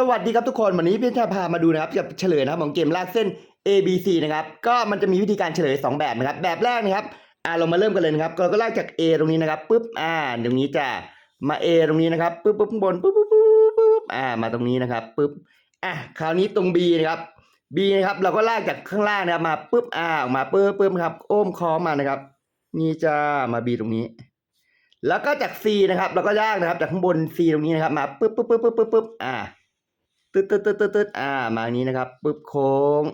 สวัสดีครับทุกคนวันนี้พี่จะพามาดูนะครับจะเฉลยนะครับของเกมลากเส้น A B C นะครับก็มันจะมีวิธีการเฉลย 2 แบบนะครับแบบแรกนะครับอ่าเรามาเริ่มกันเลยนะครับเราก็ลากจาก A ตรงนี้นะครับปุ๊บอ่าตรงนี้จะมา A ตรงนี้นะครับปุ๊บปุ๊บข้างบนปุ๊บปุ๊บปุ๊บปุ๊บอ่ามาตรงนี้นะครับปุ๊บอะคราวนี้ตรง B นะครับ B นะครับเราก็ลากจากข้างล่างนะครับมาปุ๊บอ่าออกมาปุ๊บปุ๊บครับโอ้มคอมานะครับ นี่จะมา B ตรงนี้ แล้วก็จาก C นะครับเราก็ลากนะครับจากข้างบน C ตรงนี้นะครับมาปุ๊บปุ๊บปุ๊บปุ๊บปุ๊บอ่า ตึ๊ดตึ๊ดตึ๊ดตึ๊ดตึ๊ดอ่า มาอย่างนี้นะครับปึ๊บโค้ง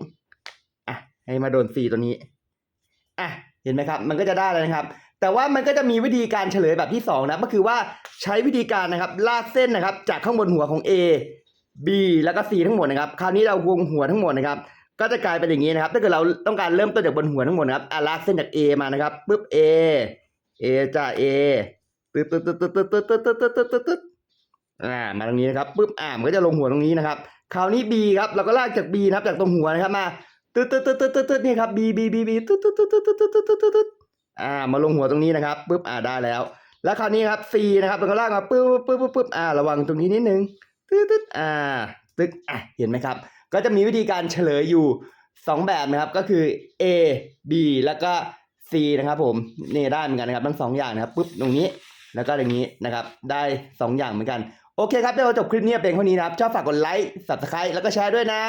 อะ ให้มาโดนสี่ตัวนี้ อะ เห็นไหมครับ มันก็จะได้แล้วนะครับ แต่ว่ามันก็จะมีวิธีการเฉลยแบบที่สองนะ ก็คือว่าใช้วิธีการนะครับ ลากเส้นนะครับ จากข้างบนหัวของ A B แล้วก็ C ทั้งหมดนะครับ คราวนี้เราวงหัวทั้งหมดนะครับ ก็จะกลายเป็นอย่างนี้นะครับ ถ้าเกิดเราต้องการเริ่มต้นจากบนหัวทั้งหมดนะครับอะลากเส้นจาก A มานะครับปึ๊บ A A จ้า A ตึ๊ดตึ๊ดตึ๊ดตึ๊ดตึ๊ดตึ๊ดตึ๊ดตึ๊ดตึ๊ดตึ๊ด อ่ามาตรงนี้นะครับปุ๊บอ่ามันก็จะลงหัวตรงนี้นะครับคราวนี้ B ครับเราก็ลากจาก B นะครับจากตรงหัวนะครับมาตึ๊ดตึ๊ดตึ๊ดตึ๊ดตึ๊ดตึ๊ดนี่ครับ B B B B ตึ๊ดตึ๊ดตึ๊ดตึ๊ดตึ๊ดตึ๊ดตึ๊ดตึ๊ดตึ๊ดอ่ามาลงหัวตรงนี้นะครับปุ๊บอ่าได้แล้ว แล้วคราวนี้ครับ C นะครับเราก็ลากมาปุ๊บปุ๊บปุ๊บปุ๊บอ่าระวังตรงนี้นิดนึงตึ๊ดตึ๊ดอ่าตึ๊ดอะเห็นไหมครับ ก็จะมีวิธีการเฉลยอยู่สองแบบนะครับก็คือ A B แล้วก็ C นะครับผมนี่ได้เหมือนกันนะครับทั้งสองอย่างนะครับปุ๊บตรงนี้แล้วก็อย่างนี้นะครับ ได้สองอย่างเหมือนกัน โอเคครับเดี๋ยวเราจบคลิปนี้เป็นเท่านี้นะครับชอบฝากกดไลค์ subscribe แล้วก็แชร์ด้วยนะ